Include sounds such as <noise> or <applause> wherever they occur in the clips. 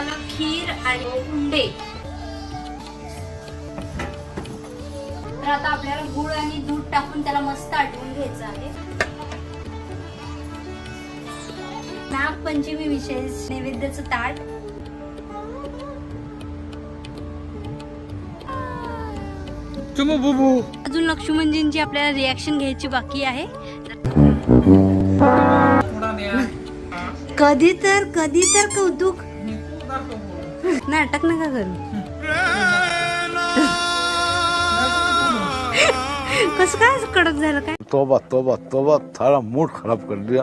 झालं खीर आणि उंडे तर आता आपल्याला गुळ आणि दूध टाकून त्याला मस्त आटवून घ्यायचं आहे. नागपंचमी विशेष नैवेद्याचं ताट. अजून लक्ष्मणजींची आपल्याला रिॲक्शन घ्यायची बाकी आहे. कधी तर कधी तर कौतुक. नाटक नका करू. <laughs> कसं काय कडक झालं काय? तोबा तोबा तोबा थारा मूड खराब कर दिया.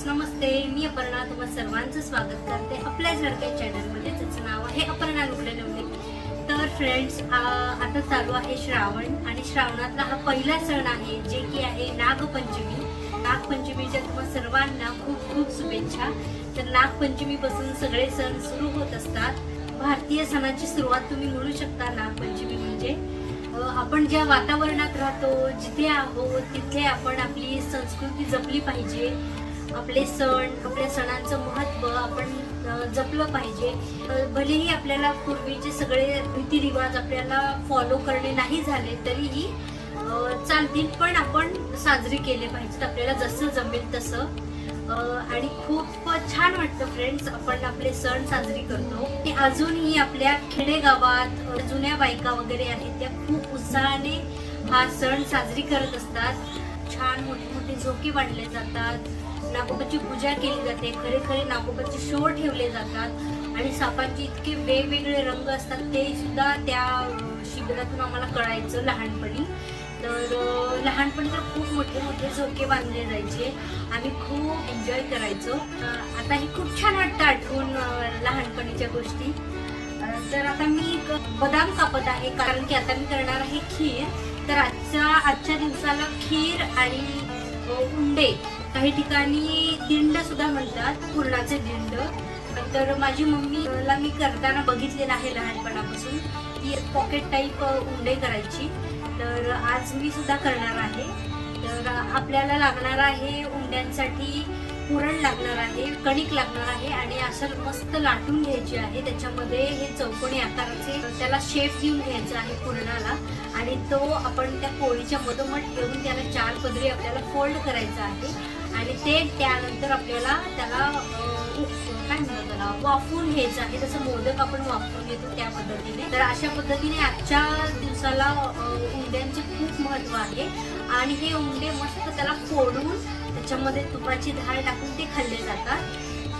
फ्रेंड्स नमस्ते मी अपर्णा. तुम्हा सर्वांचं स्वागत करते आपल्या झडक्या चॅनलमध्ये त्याचं नाव आहे अपर्णा लुकडे नवले तर फ्रेंड्स आता चालू आहे श्रावण आणि श्रावणातला हा पहिला सण आहे जे की आहे नागपंचमी. नागपंचमीच्या तुम्हा सर्वांना खूप खूप शुभेच्छा. तर नागपंचमीपासून सगळे सण सुरू होत असतात. भारतीय सणाची सुरुवात तुम्ही म्हणू शकता नागपंचमी म्हणजे. आपण ज्या वातावरणात राहतो जिथे आहोत तिथे आपण आपली संस्कृती जपली पाहिजे. आपले सण आपल्या सणांचं महत्त्व आपण जपलं पाहिजे. भलेही आपल्याला पूर्वीचे सगळे रीतिरिवाज आपल्याला फॉलो करणे नाही झाले तरीही चालतील पण आपण साजरे केले पाहिजेत. आपल्याला जसं जमेल तसं. आणि खूप छान वाटतं फ्रेंड्स आपण आपले सण साजरे करतो. ते अजूनही आपल्या खेडेगावात जुन्या बायका वगैरे आहेत त्या खूप उत्साहाने हा सण साजरी करत असतात. छान मोठे मोठे झोके बांधले जातात. नागोबाची पूजा केली जाते. खरे खरे नागोबाचे शो ठेवले जातात आणि सापांचे इतके वेगवेगळे रंग असतात ते सुद्धा त्या शिबिरातून आम्हाला कळायचं लहानपणी. तर लहानपणी तर खूप मोठे मोठे झोके बांधले जायचे. आम्ही खूप एन्जॉय करायचो. आता हे खूप छान वाटतं आठवून लहानपणीच्या गोष्टी. तर आता मी एक बदाम कापत आहे कारण की आता मी करणार आहे खीर. तर आजच्या आजच्या दिवसाला खीर आणि हुंडे उंडे काही ठिकाणी दिंड सुद्धा म्हणतात पूर्णाचे दिंड. तर माझी मम्मीला मी करताना बघितलेलं आहे लहानपणापासून ती पॉकेट टाईप उंडे करायची. तर आज मी सुद्धा करणार आहे. तर आपल्याला लागणार आहे उंड्यांसाठी पुरण लागणार आहे कणिक लागणार आहे आणि असं मस्त लाटून घ्यायची आहे. त्याच्यामध्ये हे चौकोनी आकाराचे त्याला शेप देऊन घ्यायचा आहे पुरणाला. आणि तो आपण त्या पोळीच्या मधोमध ठेवून त्याला चार पदरी आपल्याला फोल्ड करायचा आहे. आणि ते त्यानंतर आपल्याला त्याला काय म्हणतात त्याला वाफवून घ्यायचं आहे. जसं मोदक आपण वाफवून घेतो त्या पद्धतीने. तर अशा पद्धतीने आजच्या दिवसाला उंड्यांचे खूप महत्त्व आहे. आणि हे उंडे मस्त त्याला फोडून त्याच्यामध्ये तुपाची धार टाकून ते खाल्ले जातात.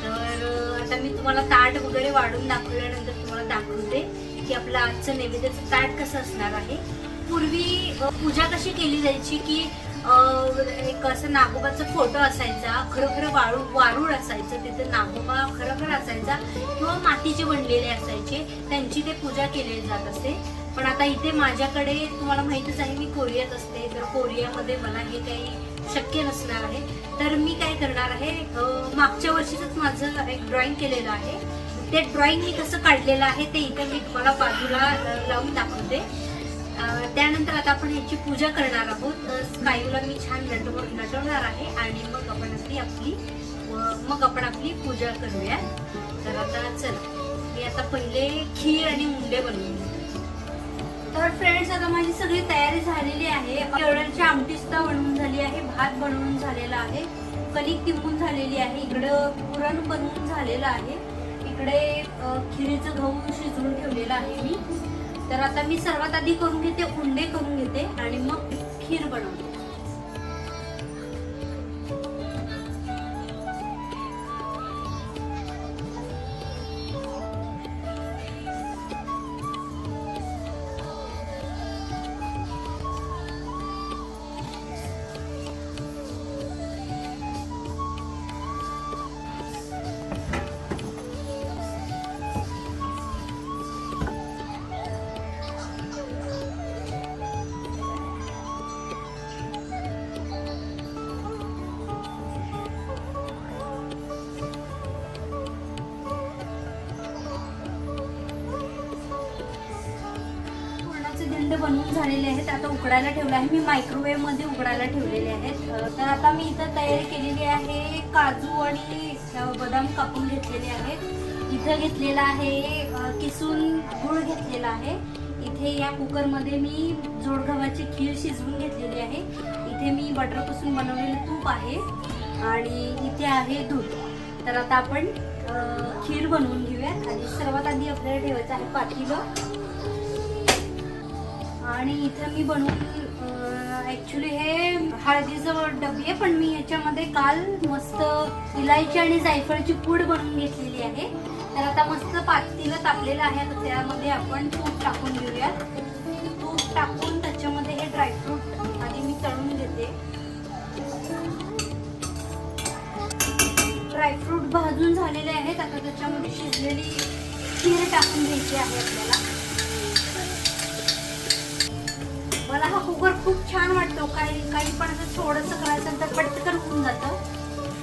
तर आता मी तुम्हाला ताट वगैरे वाढून दाखवल्यानंतर तुम्हाला दाखवते की आपलं आजचं नैवेद्याचं ताट कसं असणार आहे. पूर्वी पूजा कशी केली जायची की एक असं नागोबाचा फोटो असायचा खरं खरं वाळू वारूळ असायचं तिथं नागोबा खरं असायचा किंवा मातीचे बनलेले असायचे त्यांची ते पूजा केली जात असते पण आता इथे माझ्याकडे तुम्हाला माहितीच आहे मी कोरियात असते. तर कोरियामध्ये मला हे काही शक्य नसणार आहे. तर मी काय करणार आहे मागच्या वर्षीच माझं एक ड्रॉइंग केलेलं आहे. ते ड्रॉइंग मी कसं काढलेलं आहे ते इथे मी तुम्हाला बाजूला लावून दाखवते. त्यानंतर आता आपण ह्याची पूजा करणार आहोत. स्कायूला मी छान नटव नटवणार आहे आणि मग आपण आपली आपली मग आपण आपली पूजा करूया. तर आता चला मी आता पहिले खीर आणि मुंडे बनवून तर फ्रेंड्स आता माझी सगळी तयारी झालेली आहे. एवढ्याची आमटी सुद्धा बनवून झाली आहे भात बनवून झालेला आहे कणिक तिंबून झालेली आहे इकडं पुरण बनवून झालेलं आहे. इकडे खिरीचं गहू शिजवून ठेवलेलं आहे मी. तर आता मी सर्वात आधी करून घेते उंडे करून घेते आणि मग खीर बनवते. बनवून झालेले आहेत आता उकडायला ठेवले आहे. मी मायक्रोवेव्हमध्ये उकडायला ठेवलेले आहेत. तर आता मी इथं तयारी केलेली आहे काजू आणि बदाम कापून घेतलेले आहेत. इथं घेतलेला आहे किसून गुळ घेतलेला आहे. इथे या कुकरमध्ये मी जोड गव्हाची खीर शिजवून घेतलेली आहे. इथे मी बटरपासून बनवलेलं तूप आहे आणि इथे आहे दूध. तर आता आपण खीर बनवून घेऊया. आणि सर्वात आधी आपल्याला ठेवायचं आहे पातेलं. आणि इथं मी बनवून ऍक्च्युली हे हळदीचं डबी आहे पण मी याच्यामध्ये काल मस्त इलायची आणि जायफळची पूड बनवून घेतलेली आहे. तर आता मस्त पातीलं तापलेलं आहे तर त्यामध्ये आपण तूप टाकून घेऊया तूप टाकून त्याच्यामध्ये हे ड्रायफ्रूट आधी मी तळून घेते. ड्रायफ्रूट भाजून झालेले आहेत आता त्याच्यामध्ये शिजलेली खीर टाकून घ्यायची आहे आपल्याला. मला हा कुकर खूप छान वाटतो. काही काही पण असं थोडंसं करायचं तर पटकन होऊन जातं.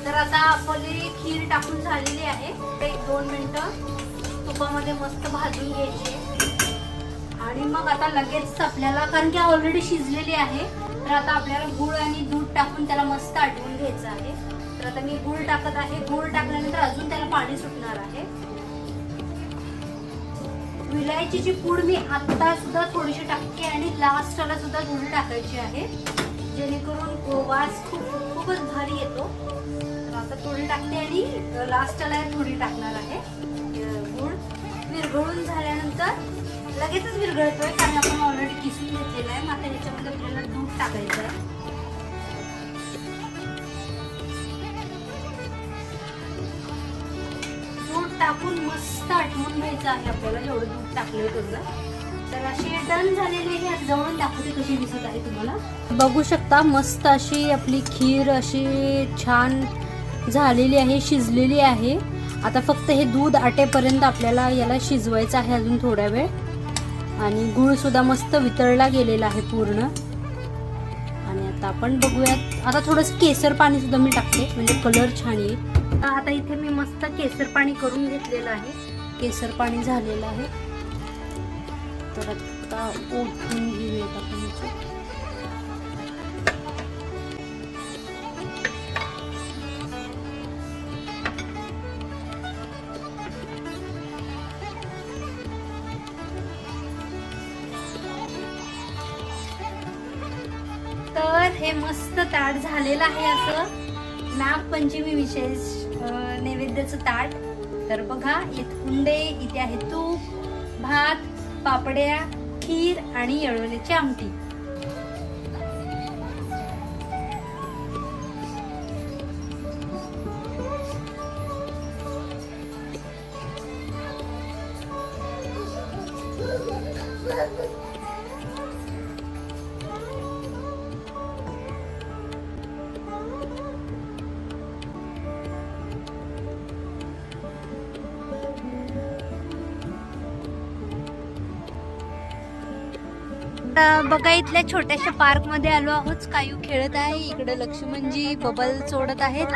तर आता आपली खीर टाकून झालेली आहे. एक दोन मिनटं. तुपामध्ये मस्त भाजून घ्यायची. आणि मग आता लगेच आपल्याला कारण की ऑलरेडी शिजलेली आहे तर आता आपल्याला गुळ आणि दूध टाकून त्याला मस्त आटवून घ्यायचं आहे. तर आता मी गुळ टाकत आहे. गुळ टाकल्यानंतर अजून त्याला पाणी सुटणार आहे. विलायचीची पूड मी आता सुद्धा थोडीशी टाकते आणि लास्टला सुद्धा थोडी टाकायची आहे. जेणेकरून वास खूप खूपच भारी येतो. तर आता थोडी टाकते आणि लास्टला थोडी टाकणार आहे. गुळ विरघळून झाल्यानंतर लगेचच विरघळतोय. टाकून मस्त आठवून घ्यायचं आहे आपल्याला जेवढं दूध टाकलं तेवढं तर अशी डन झालेली आहे जवळून दाखवते कशी दिसत आहे तुम्हाला. बघू शकता मस्त अशी आपली खीर अशी छान झालेली आहे शिजलेली आहे. आता फक्त हे दूध आटेपर्यंत आपल्याला याला शिजवायचं आहे अजून थोड्या वेळ. आणि गूळसुद्धा मस्त वितळला गेलेला आहे पूर्ण. आणि आता आपण बघूयात आता थोडंसं केसर पाणीसुद्धा मी टाकते म्हणजे कलर छान येईल. आता इथे मी मस्त केसर पाणी करून घेतलेलं आहे. केसर पाणी झालेलं आहे. तर आता ओतून घेऊयात आपण. तर हे मस्त ताट झालेलं आहे असं. नागपंचमी विशेष. नैवेद्याचं ताट. तर बघा इथ कुंडे इथे आहे तूप भात पापड्या खीर आणि येळवण्याची आमटी. आता बघा इथल्या छोट्याशा पार्कमध्ये आलो आहोत. कायू खेळत आहे. इकडे लक्ष्मणजी बबल सोडत आहेत.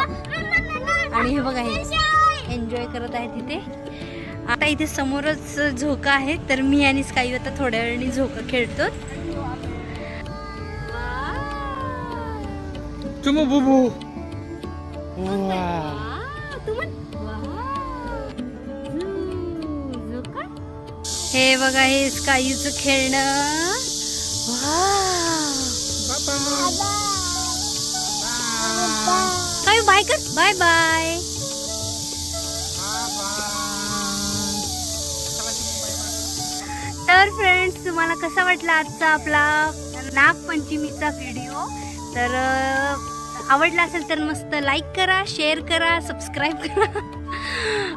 आणि हे बघा हे एन्जॉय करत आहेत इथे. आता इथे समोरच झोका आहे तर मी आणि स्कायू आता थोड्या वेळाने झोका खेळतो. चुमू बुबू. हे बघा हे स्कायूचं खेळणं. काय बाय कर बाय बाय तर फ्रेंड्स तुम्हाला कसा वाटला आजचा आपला नागपंचमीचा व्हिडिओ तर आवडला असेल तर मस्त लाईक करा शेअर करा सबस्क्राईब करा.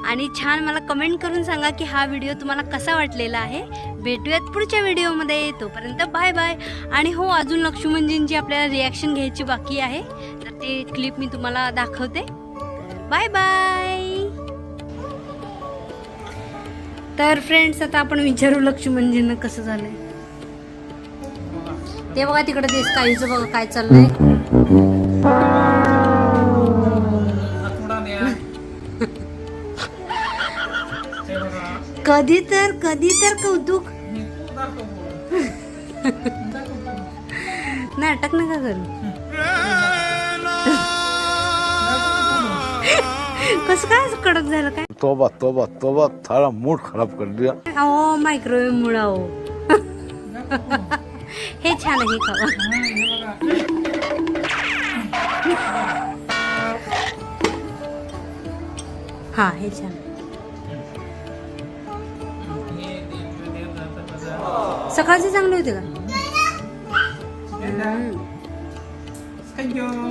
आणि छान मला कमेंट करून सांगा की हा व्हिडिओ तुम्हाला कसा वाटलेला आहे. भेटूयात पुढच्या व्हिडिओमध्ये तोपर्यंत बाय बाय आणि हो अजून लक्ष्मणजींची आपल्याला रिॲक्शन घ्यायची बाकी आहे. तर ते क्लिप मी तुम्हाला दाखवते. बाय बाय तर फ्रेंड्स आता आपण विचारू लक्ष्मणजींना कसं झालंय. ते बघा तिकडे ते स्काईचं बघा काय चाललंय. कधी तर कधी तर कौतुक नाटक नका करू. कसं काय कडक झालं काय? तोबा तोबा तोबा सारा मूड खराब कर दिया. अहो मायक्रोवेव्ह मुळे अहो हे छान आहे हे खावा. हा हे छान. सकाळचे चांगले होते का?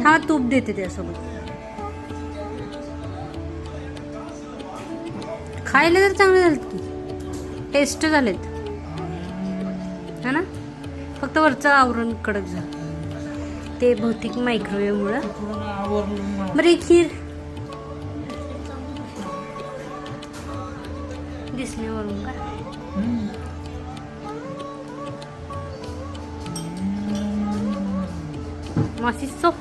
हा तूप देते त्यासोबत. खायला तर चांगले झालेत की. टेस्ट झालेत. हा ना? फक्त वरचं आवरण कडक झालं. ते भौतिक मायक्रोवेव्ह मुळे. थोडं आवरलं बरं खीर दिसण्यावरून का? मासी सोप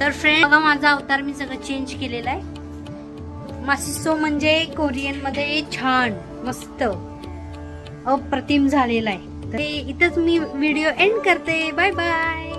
तर फ्रेंड बघा माझा अवतार मी सगळं चेंज केलेला आहे मासिसो म्हणजे कोरियनमध्ये छान मस्त अप्रतिम झालेला आहे तर इथंच मी व्हिडिओ एंड करते. Bye bye